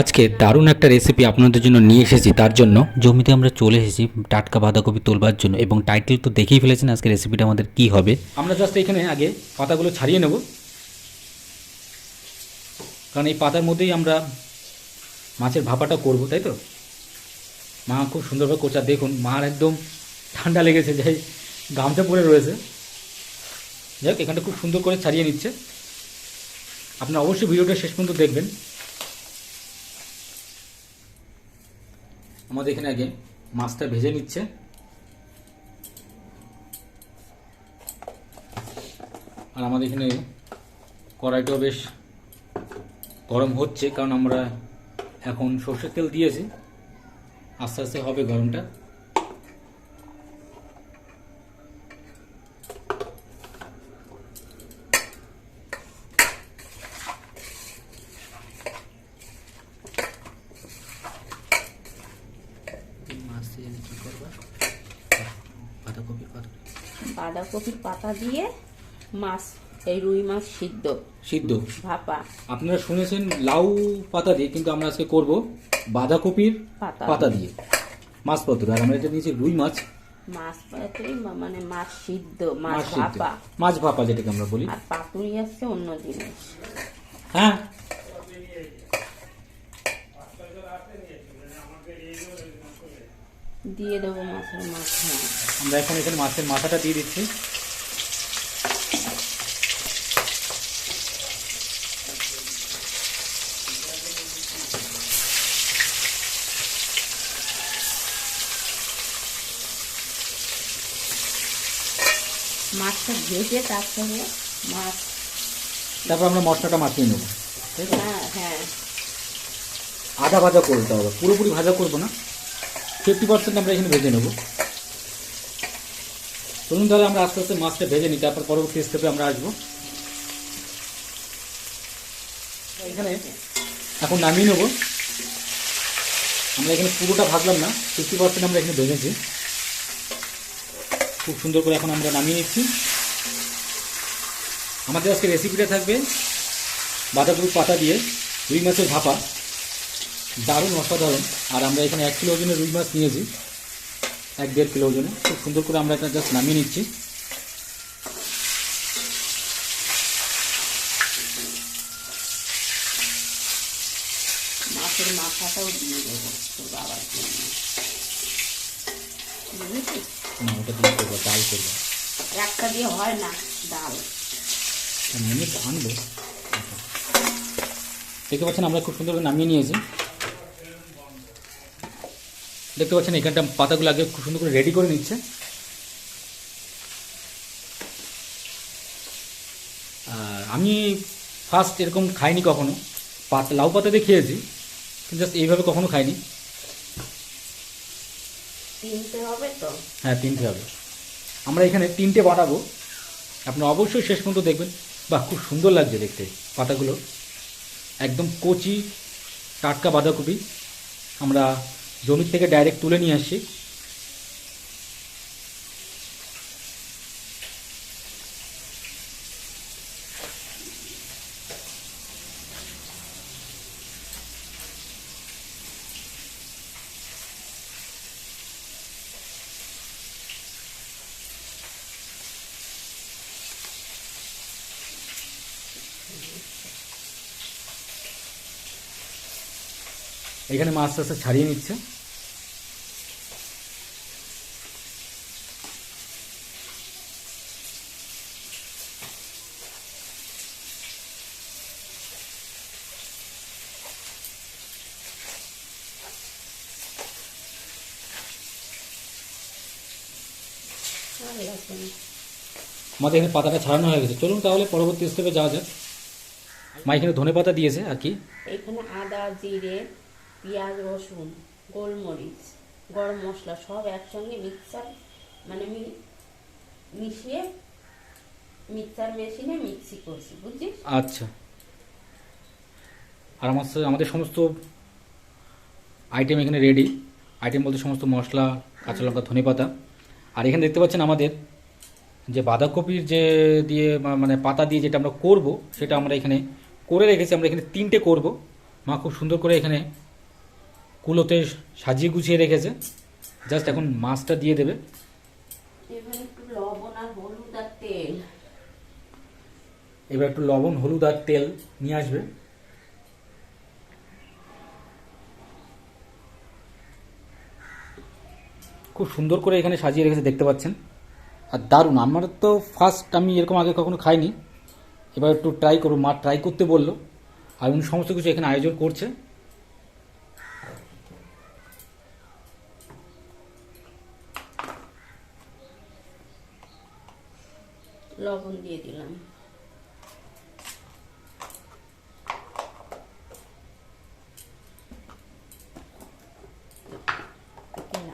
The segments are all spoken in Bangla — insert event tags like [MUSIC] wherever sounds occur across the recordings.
আজকে দারুণ একটা রেসিপি আপনাদের জন্য নিয়ে এসেছি তার জন্য। জমিতে আমরা চলে এসেছি টাটকা বাঁধাকপি তোলবার জন্য এবং টাইটেল তো দেখেই ফেলেছেন আজকে রেসিপিটা আমাদের কি হবে। আমরা জাস্ট এখানে আগে পাতাগুলো ছাড়িয়ে নেব। কারণ এই পাতার মধ্যেই আমরা মাছের ভাপাটা করব তাই তো? মা খুব সুন্দরভাবে করছে আর দেখুন মার একদম ঠান্ডা লেগেছে যাই গামছা পরে রয়েছে। যাই হোক এখানটা খুব সুন্দর করে ছাড়িয়ে নিচ্ছে। আপনারা অবশ্যই ভিডিওটা শেষ পর্যন্ত দেখবেন। আমাদের এখানে আগে মাছটা ভেজে নিচ্ছে। আর আমাদের এখানে কড়াইটাও বেশ গরম হচ্ছে, কারণ আমরা এখন সর্ষের তেল দিয়েছি। আস্তে আস্তে হবে গরমটা মাছ দিয়ে কী করবা বাঁধাকপি পাতা বাঁধাকপির পাতা দিয়ে মাছ এই রুই মাছ সিদ্ধ। সিদ্ধ। ভাপা। আপনারা শুনেছেন লাউ পাতা দিয়ে কিন্তু আমরা আজকে করব বাঁধাকপির পাতা। পাতা দিয়ে। মাছ পত্র। আর আমরা এটা নিয়েছি রুই মাছ। মাছ পাতুরি মানে মাছ সিদ্ধ মাছ ভাপা। মাছ ভাপা যেটাকে আমরা বলি। আর পাতুরি আসছে অন্য জিনিস। হ্যাঁ? দিয়ে দেবো মাছের মাথা। আমরা এখন এখানে মাছের মাথাটা দিয়ে দিচ্ছি। মাছটা ভেজে তারপরে মাছ তারপর আমরা মশলাটা মাখিয়ে নেব। ঠিক আছে? হ্যাঁ হ্যাঁ। আধা ভাজা করতে হবে। পুরোপুরি ভাজা করব না। ফিফটি পার্সেন্ট আমরা এখানে ভেজে নেব। চলুন তাহলে আমরা আস্তে আস্তে মাছটা ভেজে নিই, তারপর পরবর্তী স্টেপে আমরা আসব। এখানে এখন নামিয়ে নেব। আমরা এখানে পুরোটা ভাজলাম না ফিফটি পার্সেন্ট আমরা এখানে ভেজেছি। খুব সুন্দর করে এখন আমরা নামিয়ে নিচ্ছি। আমাদের আজকে রেসিপিটা থাকবে বাঁধাকপি পাতা দিয়ে, রুই মাছের ভাপা। দারুণ অসাধারণ। আর আমরা এখানে এক কিলো ওজনের রুই মাছ নিয়েছি। এক দেড় কিলো ওজনে। খুব সুন্দর করে আমরা এটা জাস্ট নামিয়ে নিচ্ছি। মাছের মাথাটাও দিয়ে দেবো। তোর বাবার জন্য। না ওটা দিয়ে করব ডাল করব। একটা দিয়ে হয় না ডাল। এমনি আনব। দেখতে পাচ্ছেন আমরা খুব সুন্দর করে নামিয়ে নিয়েছি। দেখতে পাচ্ছেন এখানটা পাতাগুলো আগে খুব সুন্দর করে রেডি করে নিচ্ছে। আর আমি ফার্স্ট এরকম খাইনি কখনো। পাতা লাউ পাতা দিয়ে খেয়েছি কিন্তু জাস্ট এইভাবে কখনো খাইনি। হ্যাঁ তিনটে হবে। আমরা এখানে তিনটে বানাবো। আপনি অবশ্যই শেষ পর্যন্ত দেখবেন। বাহ খুব সুন্দর লাগছে দেখতে পাতাগুলো। একদম কচি টাটকা বাঁধাকপি। আমরা জমি থেকে ডাইরেক্ট তুলে নিয়ে আসি। এখানে মাছ আস্তে ছাড়িয়ে নিচ্ছে আর এরকম আমাদের এখানে পাতাটা ছাড়ানো হয়ে গেছে। চলুন তাহলে পরবর্তী স্টেপে যাওয়া যাক। মা এখানে ধনে পাতা দিয়েছে আর কি? এখানে আদা জিরে পেঁয়াজ রসুন গোলমরিচ গরম মশলা সব একসঙ্গে মিক্সার মানে মিশিয়ে মিক্সার মেশিনে মিক্সি করছি বুঝছিস? আচ্ছা। আর আমার আমাদের সমস্ত আইটেম এখানে রেডি আইটেম বলতে সমস্ত মশলা কাঁচা লঙ্কা ধনে পাতা। আর এখানে দেখতে পাচ্ছেন আমাদের যে বাঁধাকপির যে দিয়ে মানে পাতা দিয়ে যেটা আমরা করব সেটা আমরা এখানে করে রেখেছি আমরা এখানে তিনটে করব। মা খুব সুন্দর করে এখানে কুলোতে সাজিয়ে গুছিয়ে রেখেছে। জাস্ট এখন মাছটা দিয়ে দেবে। এবার একটু লবণ হলুদ আর তেল নিয়ে আসবে। খুব সুন্দর করে এখানে সাজিয়ে রেখেছে দেখতে পাচ্ছেন। আর দারুণ। আমার তো ফার্স্ট আমি এরকম আগে কখনো খাইনি। এবার একটু ট্রাই করব। মা ট্রাই করতে বলল। আর উনি সমস্ত কিছু এখানে আয়োজন করছে। লবণ দিয়ে দিলাম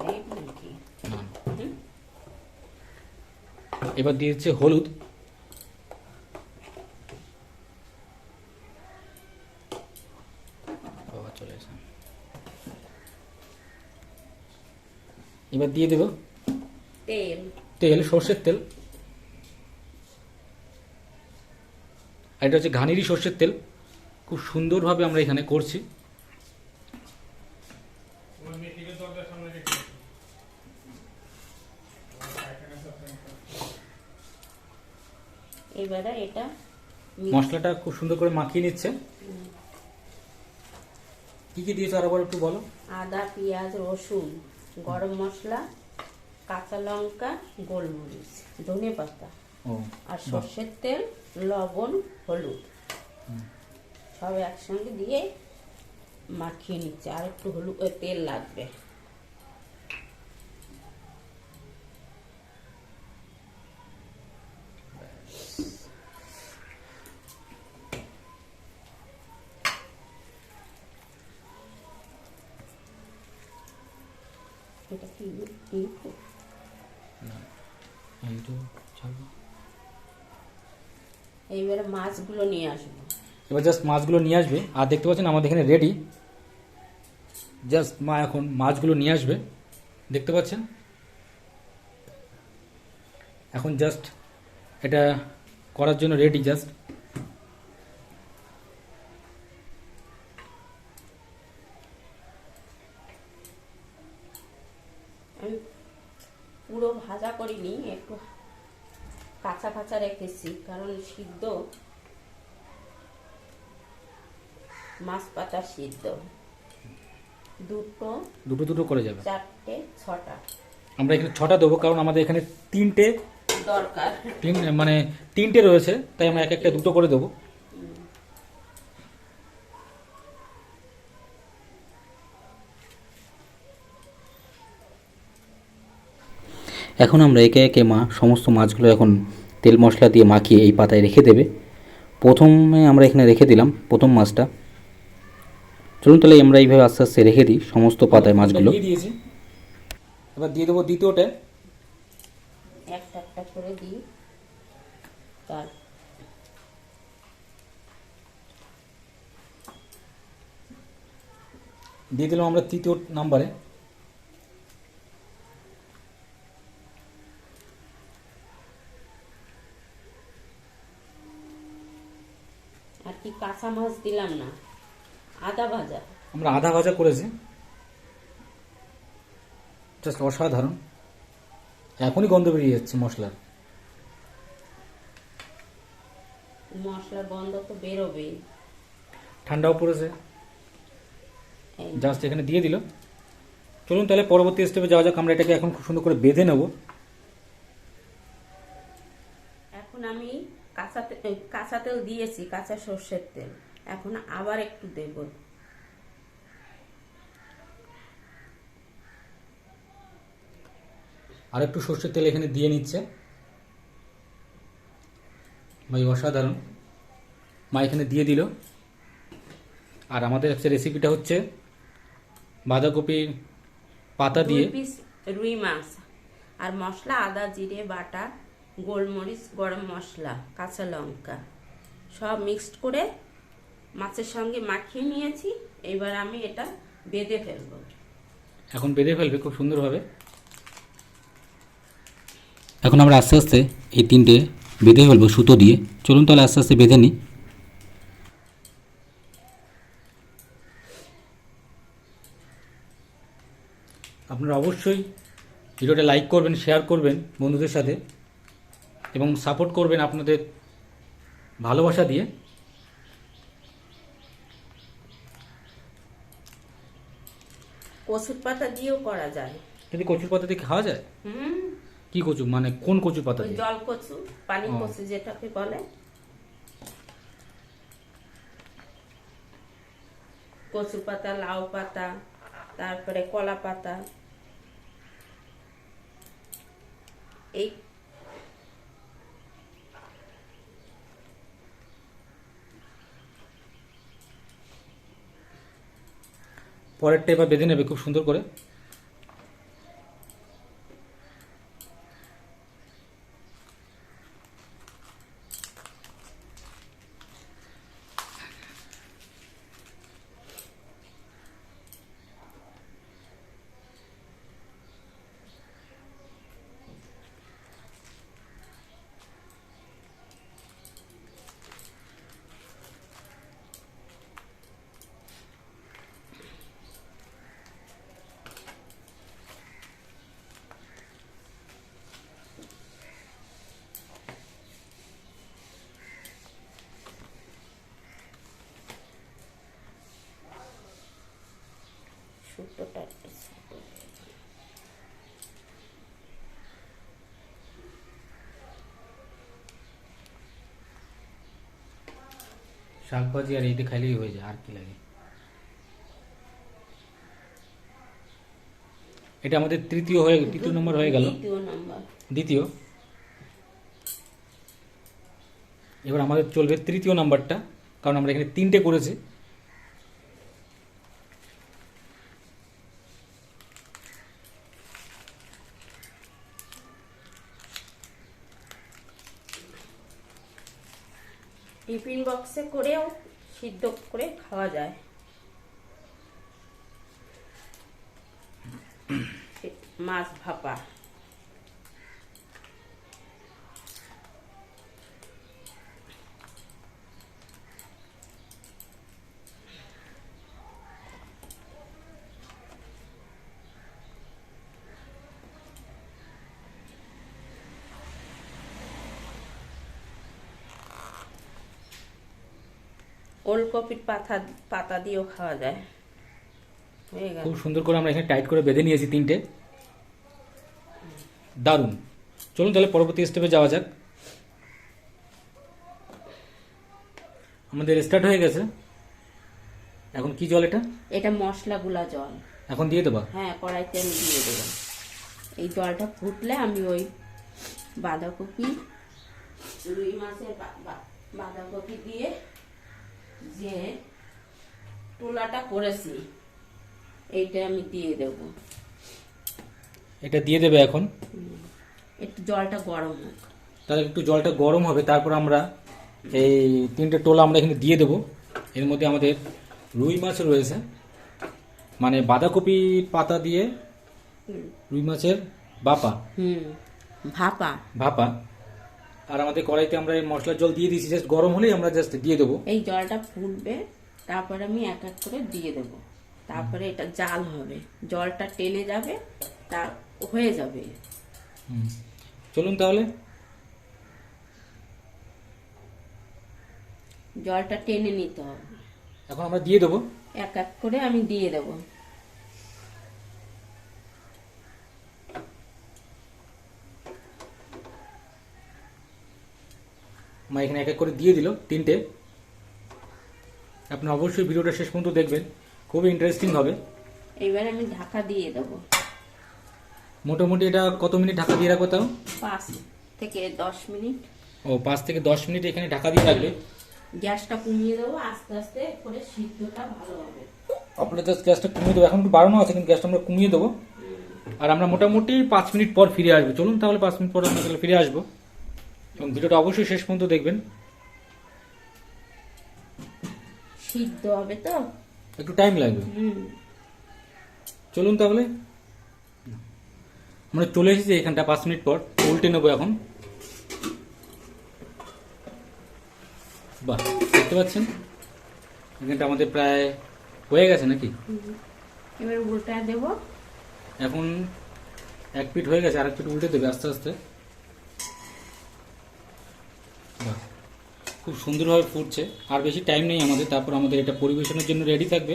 লাইট নাকি না, হুম? এবার দিয়ে দিচ্ছে হলুদ। এবার দিয়ে দেব। তেল। তেল সর্ষের তেল। আর এটা হচ্ছে ঘানিরই সর্ষের তেল। খুব সুন্দরভাবে আমরা এখানে করছি। এবারে এটা মশলাটা খুব সুন্দর করে মাখিয়ে নিচ্ছে। কি কি দিয়েছ আর আবার একটু বলো? আদা পেঁয়াজ রসুন গরম মশলা কাঁচা লঙ্কা গোলমরিচ ধনে পাতা আর সর্ষের তেল লবণ হলুদ। সব একসঙ্গে দিয়ে মাখিয়ে নিচ্ছে। আর একটু হলুদ তেল লাগবে। এটা কি তো ছাড়বো। এইবারে মাছগুলো নিয়ে আসব। এবার জাস্ট মাছগুলো নিয়ে আসবে আর দেখতে পাচ্ছেন আমাদের এখানে রেডি জাস্ট মা এখন মাছগুলো নিয়ে আসবে দেখতে পাচ্ছেন? এখন জাস্ট এটা করার জন্য রেডি জাস্ট আমি পুরো ভাজা করিনি একটু কাঁচা কাঁচা রেখেছি কারণ সিদ্ধ মাছ পাতা সিদ্ধ। দুটো দুটো দুটো করে যাবে। চারটে ছটা। আমরা এখানে ছটা দেবো কারণ আমাদের এখানে তিনটে দরকার। তিন মানে তিনটে রয়েছে তাই আমরা এক একটা দুটো করে দেবো। এখন আমরা একে একে মা সমস্ত মাছগুলো এখন তেল মশলা দিয়ে মাখিয়ে এই পাতায় রেখে দেবে। প্রথমে আমরা এখানে রেখে দিলাম প্রথম মাছটা। চলুন তাহলে আমরা এইভাবে আস্তে আস্তে রেখে দিই সমস্ত পাতায় মাছগুলো। দিয়েছি। এবার দিয়ে দেবো দ্বিতীয়টা। একটা একটা করে দিই। তার দিয়ে দিলাম আমরা তৃতীয় নাম্বারে আর কি কাঁচা মাছ দিলাম না। আদা ভাজা। আমরা আধা ভাজা করেছি। জাস্ট অসাধারণ। এখনই গন্ধ বেরিয়ে যাচ্ছে মশলার। মশলার গন্ধ তো বেরোবেই। ঠান্ডাও পড়েছে। জাস্ট এখানে দিয়ে দিল। চলুন তাহলে পরবর্তী স্টেপে যাওয়া যাক। আমরা এটাকে এখন খুব সুন্দর করে বেঁধে নেব এখন আমি কাঁচা কাঁচা তেল দিয়েছি কাঁচা সর্ষের তেল। এখন আবার একটু দেব। আর একটু সর্ষের তেল এখানে দিয়ে নিচ্ছে। ভাই অসাধারণ। মা এখানে দিয়ে দিল। আর আমাদের হচ্ছে রেসিপিটা হচ্ছে বাঁধাকপির পাতা দিয়ে রুই মাছ। আর মশলা আদা জিরে বাটা গোলমরিচ, গরম মশলা, কাঁচা লঙ্কা। সব মিক্সড করে মাছের সঙ্গে মাখিয়ে নিয়েছি। এবার আমি এটা বেঁধে ফেলব। এখন বেঁধে ফেলবে, খুব সুন্দরভাবে এখন আমরা আস্তে আস্তে এই তিনটে বেঁধে ফেলব সুতো দিয়ে। চলুন তাহলে আস্তে আস্তে বেঁধে নিই। আপনারা অবশ্যই ভিডিওটা লাইক করবেন শেয়ার করবেন বন্ধুদের সাথে। এবং সাপোর্ট করবেন আপনাদের ভালোবাসা দিয়ে। কচুর পাতা দিয়েও করা যায়। কিন্তু কচুর পাতা দিয়ে খাওয়া যায়? হুম। কি কচু? মানে কোন কচু পাতা দিয়ে? জল কচু পানি। কচু যেটাকে বলে। কচু পাতা লাউ পাতা তারপরে কলা পাতা। এই পরেরটা এবার বেঁধে নেবে খুব সুন্দর করে। সুতোটা শাক ভাজি আর এইটা খাইলেই হয়ে যায় আর কি লাগে? এটা আমাদের তৃতীয় হয়ে তৃতীয় নম্বর হয়ে গেল। দ্বিতীয়। এবার আমাদের চলবে তৃতীয় নাম্বারটা কারণ আমরা এখানে তিনটে করেছি। বক্সে করেও সিদ্ধ করে খাওয়া যায়। [COUGHS] মাছ ভাপা। ওলকপির পাতা পাতা দিয়েও খাওয়া যায়। খুব সুন্দর করে আমরা এখানে টাইট করে বেঁধে নিয়েছি তিনটে। দারুণ। চলুন তাহলে পরবর্তী স্টেপে যাওয়া যাক। আমাদের স্টার্ট হয়ে গেছে। এখন কি জল এটা? এটা মশলা গুলা জল। এখন দিয়ে দেবা? হ্যাঁ কড়াইতে আমি দিয়ে দেবো। এই জলটা ফুটলে আমি ওই বাঁধাকপি রুই মাছের বাঁধাকপি দিয়ে যে টুলাটা করেছি এইটা আমি দিয়ে দেব। এটা দিয়ে দেবে এখন? একটু জলটা গরম হোক। তাহলে একটু জলটা গরম হবে তারপর আমরা এই তিনটে টোলা আমরা এখানে দিয়ে দেবো। এর মধ্যে আমাদের রুই মাছ রয়েছে। মানে বাঁধাকপি পাতা দিয়ে রুই মাছের বাপা হুম ভাপা। ভাপা। আর আমাদের কড়াইতে আমরা এই মশলার জল দিয়ে দিয়েছি জাস্ট গরম হলেই আমরা জাস্ট দিয়ে দেবো। এই জলটা ফুটবে তারপরে আমি এক এক করে দিয়ে দেব। তারপরে এটা জাল হবে জলটা টেনে যাবে তা হয়ে যাবে। চলুন তাহলে। জলটা টেনে নিতে হবে। এখন আমরা দিয়ে দেবো। এক এক করে আমি দিয়ে দেব। মা এখানে এক এক করে দিয়ে দিল তিনটে। আপনি অবশ্যই ভিডিওটা শেষ পর্যন্ত দেখবেন। খুবই ইন্টারেস্টিং হবে। এবার আমি ঢাকা দিয়ে দেব। মোটামুটি এটা কত মিনিট ঢাকা দিয়ে রাখব তাও? পাঁচ থেকে দশ মিনিট। ও পাঁচ থেকে দশ মিনিট এখানে ঢাকা দিয়ে রাখবে। গ্যাসটা কমিয়ে দেবো আস্তে আস্তে করে সিদ্ধটা ভালো হবে। আপনার জাস্ট গ্যাসটা কমিয়ে দেবো। এখন একটু বাড়ানো আছে কিন্তু গ্যাসটা আমরা কমিয়ে দেবো। আর আমরা মোটামুটি পাঁচ মিনিট পর ফিরে আসব। চলুন তাহলে পাঁচ মিনিট পর আমরা ফিরে আসব। এবং ভিডিওটা অবশ্যই শেষ পর্যন্ত দেখবেন। সিদ্ধ হবে তো? একটু টাইম লাগবে। চলুন তাহলে। আমরা চলে এসেছি এখানটা পাঁচ মিনিট পর। উল্টে নেব এখন। বাহ দেখতে পাচ্ছেন? এখানটা আমাদের প্রায় হয়ে গেছে নাকি? এবার উল্টা দেবো। এখন এক পিঠ হয়ে গেছে আর এক পিঠ উল্টে দেবে আস্তে আস্তে। খুব সুন্দরভাবে ফুটছে। আর বেশি টাইম নেই আমাদের, তারপর আমাদের এটা পরিবেশনের জন্য রেডি থাকবে।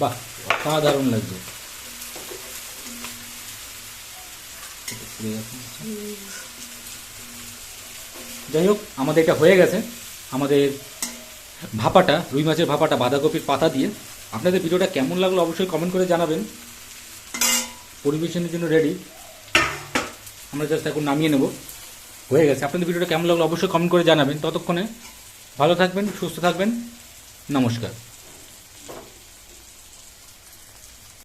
বাহ, অসাধারণ লাগছে। যাই হোক, আমাদের এটা হয়ে গেছে। আমাদের ভাপাটা, রুই মাছের ভাপাটা বাঁধাকপির পাতা দিয়ে। আপনাদের ভিডিওটা কেমন লাগল অবশ্যই কমেন্ট করে জানাবেন। পরিবেশনের জন্য রেডি আমরা জাস্ট এখন নামিয়ে নেব। হয়ে গেছে। আপনাদের ভিডিওটা কেমন লাগল অবশ্যই কমেন্ট করে জানাবেন। ততক্ষণে ভালো থাকবেন, সুস্থ থাকবেন। নমস্কার।